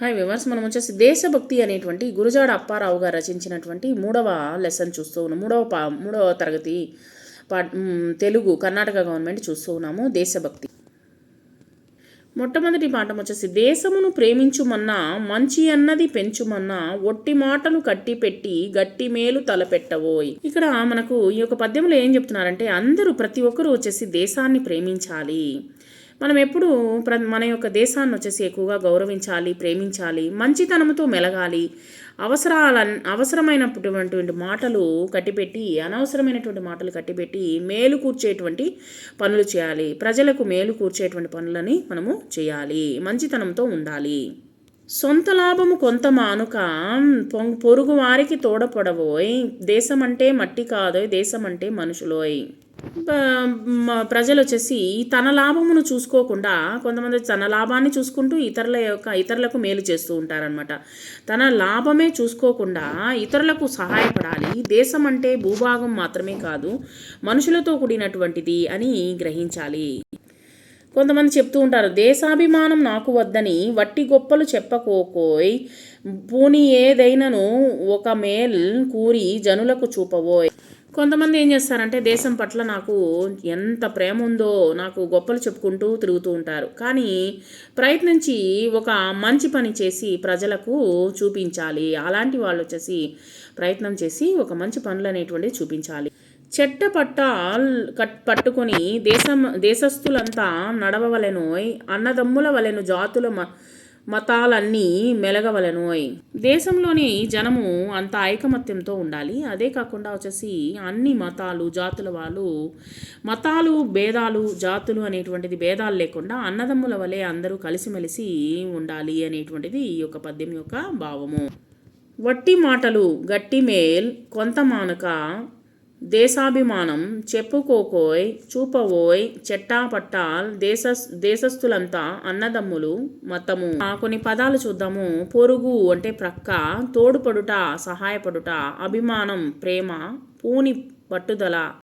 Hi viewers మనం వచ్చేసి దేశభక్తి అనేటువంటి గురుజాడ అప్పారావు గారు రచించినటువంటి మూడవ లెసన్ చూస్తూ ఉన్నాం. మూడవ పా మూడవ తరగతి పా తెలుగు కర్ణాటక గవర్నమెంట్ చూస్తూ ఉన్నాము. దేశభక్తి. మొట్టమొదటి పాఠం వచ్చేసి దేశమును ప్రేమించుమన్నా మంచి అన్నది పెంచుమన్నా ఒట్టి మాటలు కట్టి పెట్టి గట్టి మేలు తలపెట్టవోయ్. ఇక్కడ మనకు ఈ యొక్క పద్యంలో ఏం చెప్తున్నారంటే అందరూ ప్రతి ఒక్కరూ వచ్చేసి దేశాన్ని ప్రేమించాలి. మనం ఎప్పుడు ప్ర మన యొక్క దేశాన్ని వచ్చేసి ఎక్కువగా గౌరవించాలి ప్రేమించాలి మంచితనంతో మెలగాలి అవసరాల అవసరమైనటువంటి మాటలు కట్టిపెట్టి అనవసరమైనటువంటి మాటలు కట్టిపెట్టి మేలు కూర్చేటువంటి పనులు చేయాలి. ప్రజలకు మేలు కూర్చేటువంటి పనులని మనము చేయాలి. మంచితనంతో ఉండాలి. సొంత లాభము కొంత మానుక పొరుగు వారికి తోడపడవోయ్ దేశం అంటే మట్టి కాదోయ్ దేశం అంటే మనుషులోయ్. ప్రజలు వచ్చేసి తన లాభమును చూసుకోకుండా కొంతమంది తన లాభాన్ని చూసుకుంటూ ఇతరుల యొక్క ఇతరులకు మేలు చేస్తూ ఉంటారనమాట తన లాభమే చూసుకోకుండా ఇతరులకు సహాయపడాలి. దేశం అంటే భూభాగం మాత్రమే కాదు మనుషులతో కూడినటువంటిది అని గ్రహించాలి. కొంతమంది చెప్తూ ఉంటారు దేశాభిమానం నాకు వద్దని వట్టి గొప్పలు చెప్పకోకోయ్. పూని ఏదైనను ఒక మేల్ కూరి జనులకు చూపవోయ్. కొంతమంది ఏం చేస్తారంటే దేశం పట్ల నాకు ఎంత ప్రేమ ఉందో నాకు గొప్పలు చెప్పుకుంటూ తిరుగుతూ ఉంటారు. కానీ ప్రయత్నించి ఒక మంచి పని చేసి ప్రజలకు చూపించాలి. అలాంటి వాళ్ళు వచ్చేసి ప్రయత్నం చేసి ఒక మంచి పనులు అనేటువంటివి చూపించాలి. చెట్ట పట్ట కట్ పట్టుకొని దేశం దేశస్థులంతా నడవవలెను అన్నదమ్ముల వలెను జాతుల మ మతాలన్నీ మెలగవలెనోయ్ దేశంలోని జనము అంత ఐకమత్యంతో ఉండాలి. అదే కాకుండా వచ్చేసి అన్ని మతాలు జాతుల వాళ్ళు మతాలు భేదాలు జాతులు అనేటువంటిది భేదాలు లేకుండా అన్నదమ్ముల వలె అందరూ కలిసిమెలిసి ఉండాలి అనేటువంటిది ఈ యొక్క పద్యం యొక్క భావము. వట్టి మాటలు గట్టి మేల్ కొంత మానక దేశాభిమానం చెప్పుకోకోయ్ చూపవోయ్ చెట్టా పట్టాల్ దేశ దేశస్థులంతా అన్నదమ్ములు మతము. ఆ, కొన్ని పదాలు చూద్దాము. పొరుగు అంటే ప్రక్క తోడుపడుట సహాయపడుట అభిమానం ప్రేమ పూని పట్టుదల.